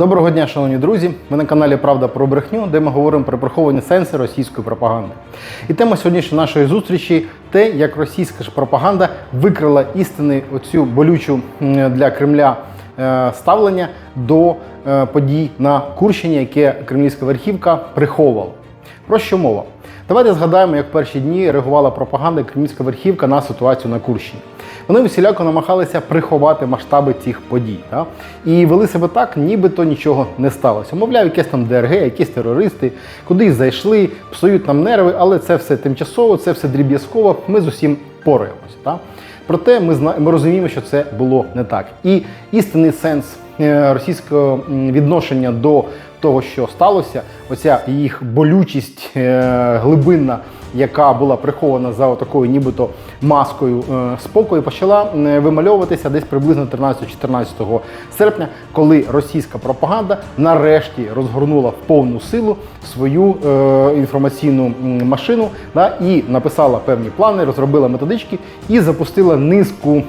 Доброго дня, шановні друзі! Ви на каналі Правда про брехню, де ми говоримо про приховані сенси російської пропаганди. І тема сьогоднішньої нашої зустрічі те, як російська ж пропаганда викрила істини оцю болючу для Кремля е, ставлення до е, подій на Курщині, яке кремлівська верхівка приховувала. Про що мова? Давайте згадаємо, як в перші дні реагувала пропаганда кремлівська верхівка на ситуацію на Курщині. Вони усіляко намагалися приховати масштаби цих подій. Да? І вели себе так, нібито нічого не сталося. Мовляв, якесь там ДРГ, якісь терористи, кудись зайшли, псують нам нерви, але це все тимчасово, це все дріб'язково. Ми з усім пораємося. Да? Проте ми зна... ми розуміємо, що це було не так. І істинний сенс е, російського відношення до того, що сталося, оця їх болючість е, глибинна, яка була прихована за такою нібито маскою е, спокою, почала вимальовуватися десь приблизно 13-14 серпня, коли російська пропаганда нарешті розгорнула в повну силу свою е, інформаційну машину і написала певні плани, розробила методички і запустила низку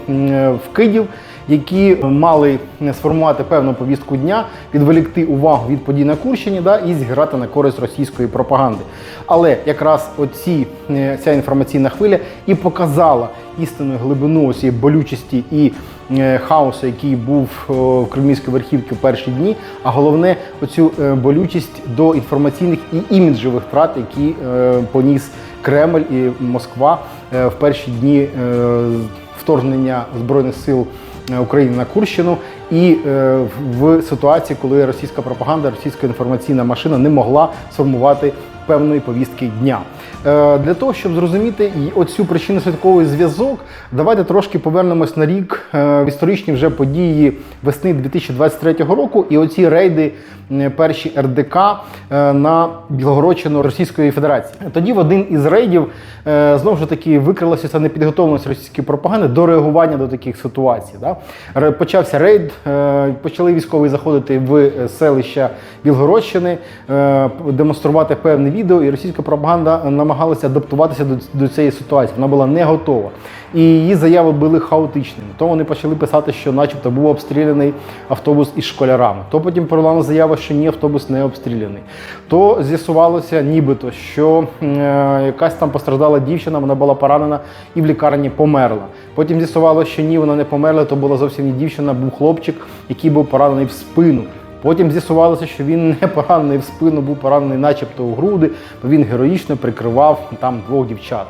вкидів які мали сформувати певну повістку дня, відволікти увагу від подій на Курщині да, і зіграти на користь російської пропаганди. Але якраз оці, е, ця інформаційна хвиля і показала істинну глибину цієї болючості і е, хаосу, який був в Кремлівській верхівці в перші дні, а головне оцю е, болючість до інформаційних і іміджевих втрат, які е, поніс Кремль і Москва е, в перші дні е, вторгнення збройних сил. Е, України на Курщину і е, в- в ситуації, коли російська пропаганда, російська інформаційна машина не могла сформувати певної повістки дня. Е, Для того, щоб зрозуміти оцю причинно-слідковий зв'язок, давайте трошки повернемось на рік е, в історичні вже події весни 2023 року і оці рейди перші РДК е, на Білгородщину Російської Федерації. Тоді в один із рейдів знову ж таки викрилася ця непідготовленість російської пропаганди до реагування до таких ситуацій. Да? Почався рейд, почали військові заходити в селища Білгородщини, демонструвати певне відео, і російська пропаганда намагалася адаптуватися до, до цієї ситуації. Вона була не готова. І її заяви були хаотичними. То вони почали писати, що, начебто, був обстріляний автобус із школярами. То потім пролунала заява, що ні, автобус не обстріляний. То з'ясувалося, нібито, що е, якась там постраждала дівчина, вона була поранена і в лікарні померла. Потім з'ясувалося, що ні, вона не померла, то була зовсім не дівчина, був хлопчик, який був поранений в спину. Потім з'ясувалося, що він не поранений в спину, був поранений, начебто у груди, бо він героїчно прикривав там двох дівчат.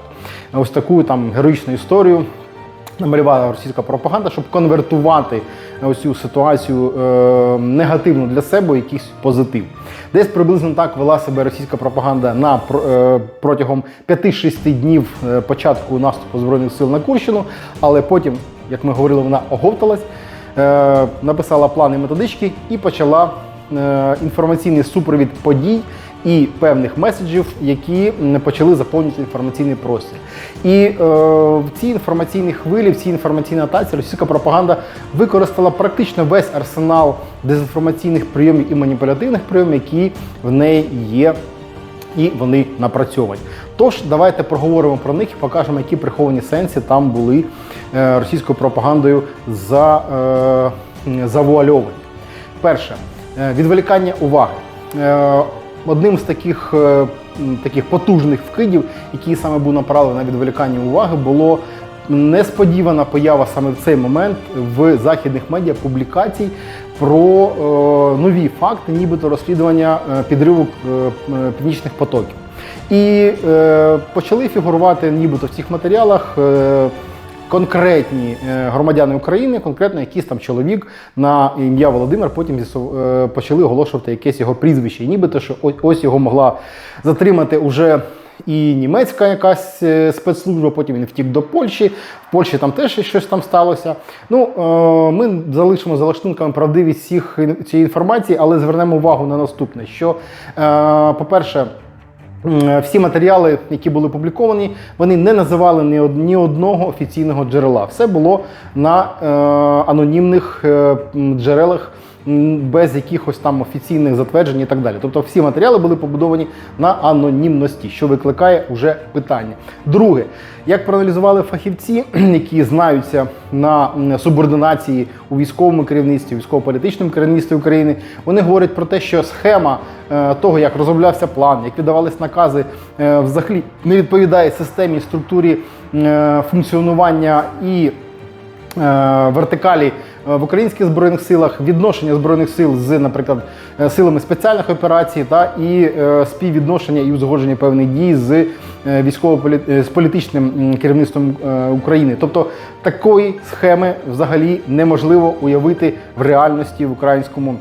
Ось таку там героїчну історію намалювала російська пропаганда, щоб конвертувати ось цю ситуацію е, негативну для себе якийсь позитив. Десь приблизно так вела себе російська пропаганда на е, протягом 5-6 днів е, початку наступу збройних сил на Курщину, але потім, як ми говорили, вона оговталась, написала плани методички і почала е, інформаційний супровід подій і певних меседжів, які почали заповнювати інформаційний простір. І е, в цій інформаційній хвилі, в цій інформаційній атаці російська пропаганда використала практично весь арсенал дезінформаційних прийомів і маніпулятивних прийомів, які в неї є і вони напрацьовані. Тож давайте проговоримо про них і покажемо, які приховані сенси там були е, російською пропагандою за, е, завуальовані. Перше, е, відволікання уваги. Одним з таких, таких потужних вкидів, який саме був направлений на відволікання уваги, було несподівана поява саме в цей момент в західних медіа публікацій про е, нові факти, нібито розслідування е, підриву е, північних потоків. І почали фігурувати нібито в цих матеріалах. Конкретні громадяни України, конкретно якийсь там чоловік на ім'я Володимир, потім почали оголошувати якесь його прізвище. І нібито, що ось його могла затримати уже і німецька якась е, спецслужба, потім він втік до Польщі. В Польщі там теж щось там сталося. Ну, е, ми залишимо за лаштунками правдивість всіх цієї інформації, але звернемо увагу на наступне: що, е, по-перше, Всі матеріали, які були опубліковані, вони не називали ні, од- ні одного офіційного джерела. Все було на е, анонімних е, джерелах без якихось там офіційних затверджень і так далі. Тобто всі матеріали були побудовані на анонімності, що викликає уже питання. Друге, як проаналізували фахівці, які знаються на субординації у військовому керівництві, військово-політичному керівництві України, вони говорять про те, що схема е, того, як розроблявся план, як видавались накази, е, взагалі не відповідає системі структурі е, функціонування і вертикалі е, в українських збройних силах, відношення збройних сил з, наприклад, е, силами спеціальних операцій, та і е, співвідношення і узгодження певних дій з е, військово з політичним керівництвом е, України. Тобто такої схеми взагалі неможливо уявити в реальності в українському.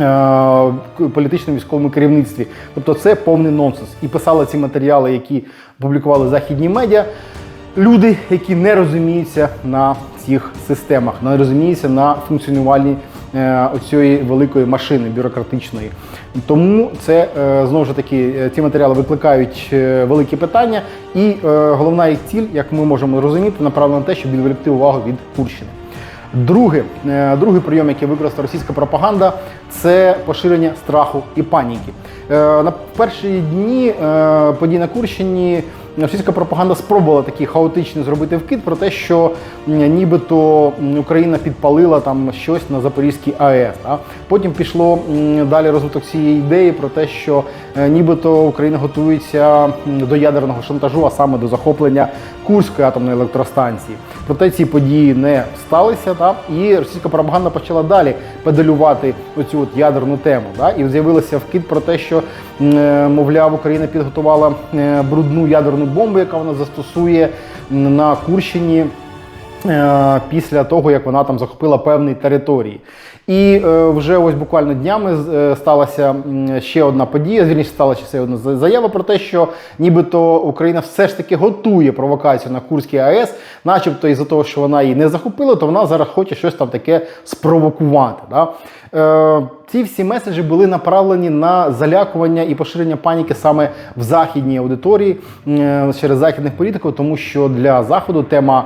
е, Політичному військовому керівництві, тобто це повний нонсенс. І писали ці матеріали, які публікували західні медіа, люди, які не розуміються на цих системах, не розуміються на функціонуванні е, оцієї великої машини бюрократичної. Тому це е, знову ж таки е, ці матеріали викликають великі питання, і головна їх ціль, як ми можемо розуміти, направлена на те, щоб відволікти увагу від Курщини. Друге, другий прийом, який використала російська пропаганда, це поширення страху і паніки. На перші дні подій на Курщині російська пропаганда спробувала такий хаотичний зробити вкид про те, що нібито Україна підпалила там щось на Запорізькій АЕС. да. Потім пішло далі розвиток цієї ідеї про те, що е, нібито Україна готується до ядерного шантажу, а саме до захоплення Курської атомної електростанції. Проте ці події не сталися, та і російська пропаганда почала далі педалювати оцю от ядерну тему. Та, І з'явилося вкид про те, що е, мовляв Україна підготувала е, брудну ядерну бомбу, яка вона застосує на Курщині. Е, Після того, як вона там захопила певні території. І е, вже ось буквально днями е, сталася ще одна подія, звільніше сталася ще одна заява про те, що нібито Україна все ж таки готує провокацію на Курській АЕС, начебто із-за того, що вона її не захопила, то вона зараз хоче щось там таке спровокувати. Да? Е, ці всі меседжі були направлені на залякування і поширення паніки саме в західній аудиторії е, через західних політиків, тому що для заходу тема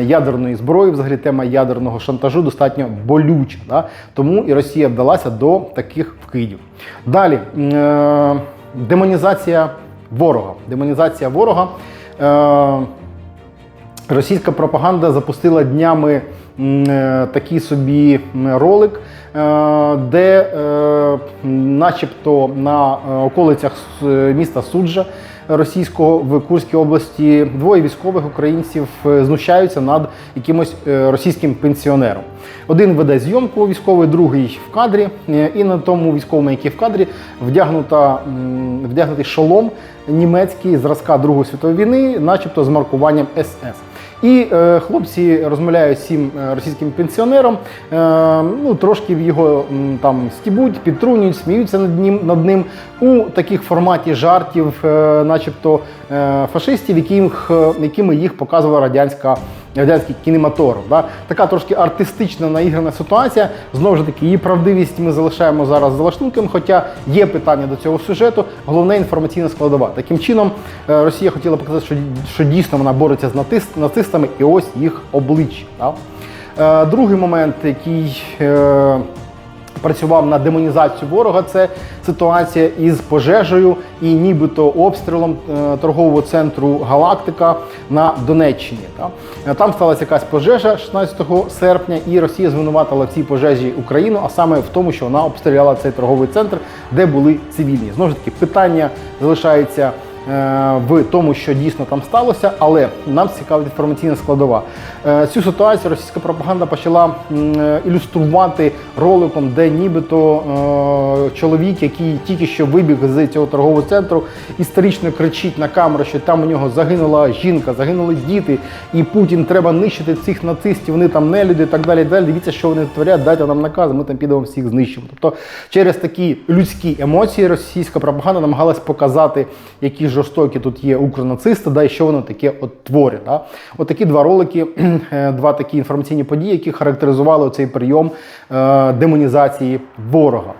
ядерної зброї, взагалі тема ядерного шантажу достатньо болюча. Да? Тому і Росія вдалася до таких вкидів. Далі е, демонізація ворога. Демонізація ворога. Російська пропаганда запустила днями такий собі ролик, е, де, е, начебто, на е, околицях е, міста Суджа російського в Курській області двоє військових українців е, знущаються над якимось е, російським пенсіонером. Один веде зйомку військовий, другий в кадрі, е, і на тому військовому, який в кадрі, вдягнута, вдягнутий шолом німецький зразка Другої світової війни, начебто з маркуванням СС. І е, хлопці розмовляють всім е, російським пенсіонером, е, ну трошки його там стібуть, підтрунюють, сміються над ним над ним у таких форматі жартів, е, начебто е, фашистів, яким, е, якими їх показувала радянська. Радянський кінематограф. Да? Така трошки артистична наіграна ситуація. Знову ж таки, її правдивість ми залишаємо зараз за лаштунком, хоча є питання до цього сюжету. Головне інформаційна складова. Таким чином, е, Росія хотіла показати, що, що дійсно вона бореться з натис- нацистами, і ось їх обличчя. Да? Е, Другий момент, який е, працював на демонізацію ворога, це ситуація із пожежею і нібито обстрілом е, торгового центру Галактика на Донеччині. Е, Там сталася якась пожежа 16 серпня, і Росія звинуватила в цій пожежі Україну, а саме в тому, що вона обстріляла цей торговий центр, де були цивільні. Знову ж таки, питання залишається в тому, що дійсно там сталося, але нам цікавить інформаційна складова. Е, Цю ситуацію російська пропаганда почала е, ілюструвати роликом, де нібито е, чоловік, який тільки що вибіг з цього торгового центру, історично кричить на камеру, що там у нього загинула жінка, загинули діти, і Путін треба нищити цих нацистів, вони там нелюди і так далі. далі. Дивіться, що вони творять, дайте нам наказ, ми там підемо всіх знищимо. Тобто через такі людські емоції російська пропаганда намагалась показати, які жорстокі тут є укронацисти, да, і що воно таке от творять. Да. От такі два ролики, е, два такі інформаційні події, які характеризували цей прийом е, демонізації ворога.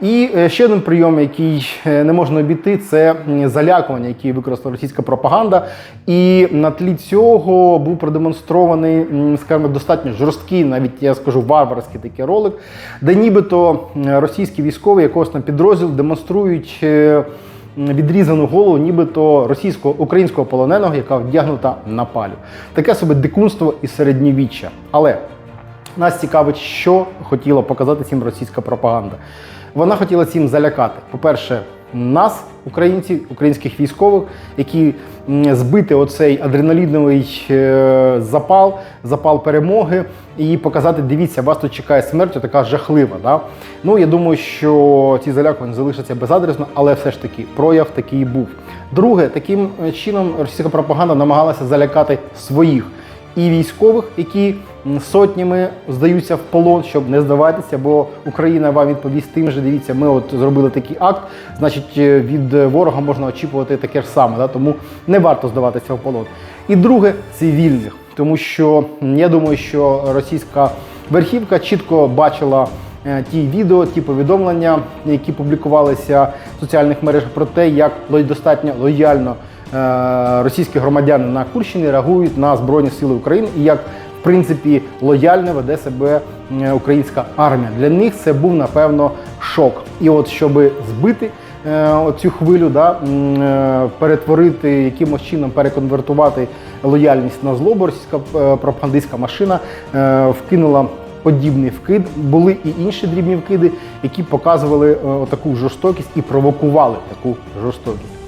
І е, ще один прийом, який не можна обійти, це залякування, який використала російська пропаганда. І на тлі цього був продемонстрований, скажімо, достатньо жорсткий, навіть я скажу варварський такий ролик, де нібито російські військові якогось там підрозділ демонструють. Відрізану голову, нібито російського українського полоненого, яка вдягнута на палю. Таке собі дикунство і середньовіччя. Але нас цікавить, що хотіла показати цим російська пропаганда. Вона хотіла цим залякати. По-перше, нас, українців, українських військових, які збити оцей адреналіновий е, запал, запал перемоги, і показати, дивіться, вас тут чекає смерть, така жахлива. Да? Ну, я думаю, що ці залякування залишаться безадресно, але все ж таки прояв такий був. Друге, таким е, чином російська пропаганда намагалася залякати своїх і військових, які сотнями здаються в полон, щоб не здаватися, бо Україна вам відповість тим же. Дивіться, ми от зробили такий акт. Значить, е, від ворога можна очікувати таке ж саме. Да? Тому не варто здаватися в полон. І друге цивільних, тому що я думаю, що російська верхівка чітко бачила. е, Ті відео, ті повідомлення, які публікувалися в соціальних мережах про те, як достатньо лояльно російські громадяни на Курщині реагують на Збройні Сили України і як в принципі лояльно веде себе е, українська армія. Для них це був напевно шок. І от щоб збити е, оцю хвилю, да, е, перетворити якимось чином, переконвертувати лояльність на злобу, російська е, пропагандистська машина е, вкинула. Подібний вкид були і інші дрібні вкиди, які показували е, таку жорстокість і провокували таку жорстокість.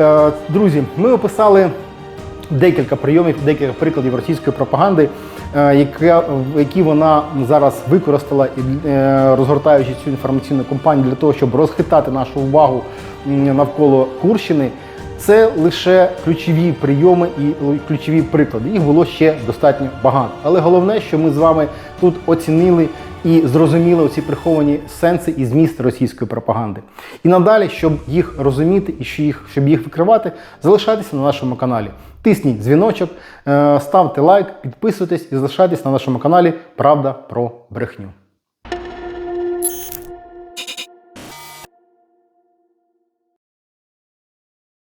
Е, Друзі, ми описали декілька прийомів, декілька прикладів російської пропаганди, е, які вона зараз використала е, розгортаючи цю інформаційну кампанію для того, щоб розхитати нашу увагу навколо Курщини. Це лише ключові прийоми і ключові приклади. Їх було ще достатньо багато. Але головне, що ми з вами тут оцінили і зрозуміли оці приховані сенси і зміст російської пропаганди. І надалі, щоб їх розуміти і що їх, щоб їх викривати, залишайтеся на нашому каналі. Тисніть дзвіночок, е, ставте лайк, підписуйтесь і залишайтесь на нашому каналі Правда про брехню.